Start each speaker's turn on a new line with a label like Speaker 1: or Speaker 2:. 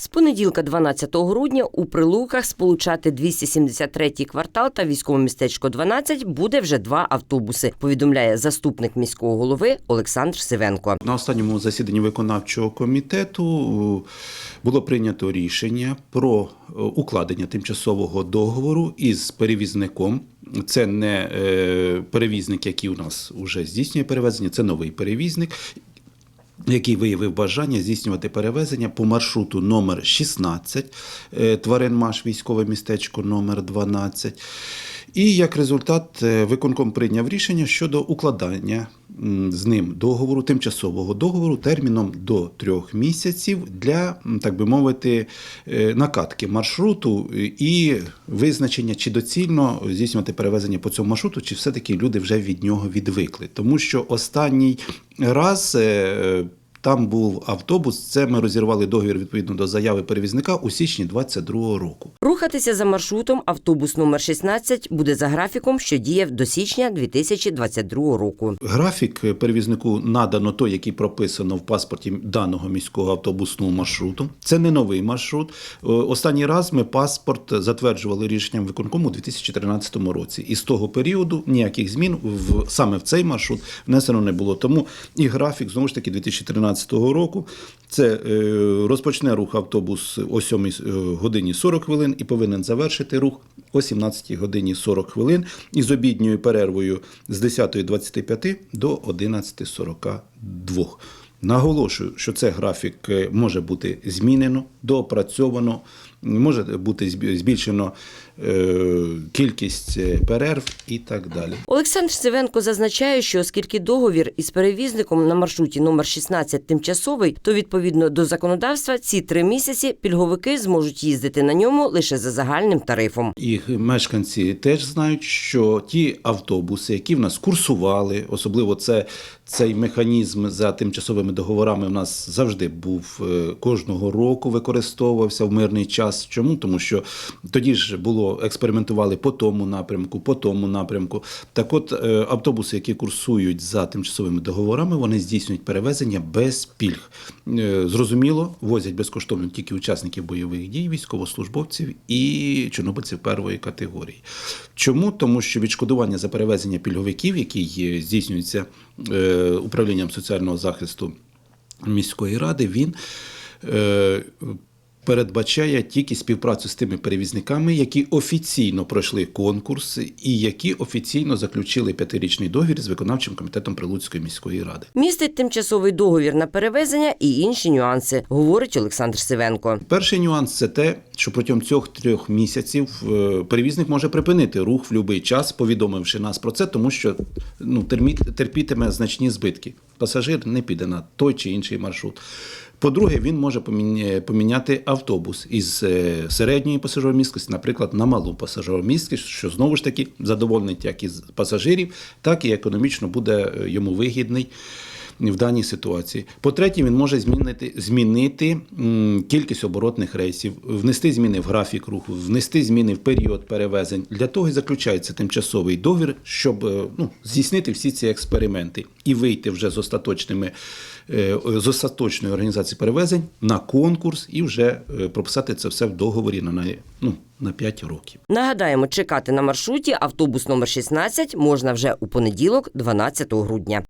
Speaker 1: З понеділка, 12 грудня, у Прилуках сполучати 273-й квартал та військове містечко 12 буде вже два автобуси. Повідомляє заступник міського голови Олександр Сивенко.
Speaker 2: На останньому засіданні виконавчого комітету е, було прийнято рішення про е, укладення тимчасового договору із перевізником. Це не е, перевізник, який у нас вже здійснює перевезення, це новий перевізник. Який виявив бажання здійснювати перевезення по маршруту номер 16 е, Тваринмаш, військове містечко номер 12. І як результат, е, виконком прийняв рішення щодо укладання з ним договору, тимчасового договору терміном до трьох місяців для, так би мовити, е, накатки маршруту і визначення, чи доцільно здійснювати перевезення по цьому маршруту, чи все-таки люди вже від нього відвикли. Тому що останній раз. Там був автобус. Це ми розірвали договір відповідно до заяви перевізника у січні 22-го року.
Speaker 1: Рухатися за маршрутом автобус номер 16 буде за графіком, що діяв до січня 2022 року.
Speaker 2: Графік перевізнику надано той, який прописано в паспорті даного міського автобусного маршруту. Це не новий маршрут. Е, Останній раз ми паспорт затверджували рішенням виконкому у 2013 році. І з того періоду ніяких змін в саме в цей маршрут внесено не було. Тому і графік знову ж таки 2013 року. Це е, розпочне рух автобус о 7 е, годині 40 хвилин і повинен завершити рух о 17 годині 40 хвилин із обідньою перервою з 10.25 до 11.42. Наголошую, що це графік е, може бути змінено, доопрацьовано, може бути збі- збільшено е, кількість е, перерв і так далі.
Speaker 1: Олександр Сивенко зазначає, що оскільки договір із перевізником на маршруті номер 16 тимчасовий, то відповідно до законодавства ці три місяці пільговики зможуть їздити на ньому лише за загальним тарифом.
Speaker 2: І мешканці теж знають, що ті автобуси, які в нас курсували, особливо це цей механізм за тимчасовими договорами, в нас завжди був е, кожного року використовувався в мирний час. Чому? Тому що тоді ж було експериментували по тому напрямку, по тому напрямку. Так, от е, автобуси, які курсують за тимчасовими договорами, вони здійснюють перевезення без пільг. Е, Зрозуміло, возять безкоштовно тільки учасників бойових дій, військовослужбовців і чорнобильців первої категорії. Чому? Тому що відшкодування за перевезення пільговиків, які здійснюються е, управлінням соціального захисту міської ради, він передбачає тільки співпрацю з тими перевізниками, які офіційно пройшли конкурс і які офіційно заключили п'ятирічний договір з виконавчим комітетом Прилуцької міської ради.
Speaker 1: Містить тимчасовий договір на перевезення і інші нюанси, говорить Олександр Сивенко.
Speaker 2: Перший нюанс це те, що протягом цих трьох місяців е, перевізник може припинити рух в будь-який час, повідомивши нас про це, тому що ну, терпітиме значні збитки. Пасажир не піде на той чи інший маршрут. По-друге, він може поміняти автобус із е, середньої пасажиромісткості, наприклад, на малу пасажиромісткість, що знову ж таки задовольнить як із пасажирів, так і економічно буде е, йому вигідний в даній ситуації. По-третє, він може змінити, змінити кількість оборотних рейсів, внести зміни в графік руху, внести зміни в період перевезень. Для того і заключається тимчасовий договір, щоб е, ну, здійснити всі ці експерименти і вийти вже з остаточними. е, З остаточної організації перевезень на конкурс і вже е, прописати це все в договорі на, ну, на 5 років.
Speaker 1: Нагадаємо, чекати на маршруті автобус номер 16 можна вже у понеділок, 12 грудня.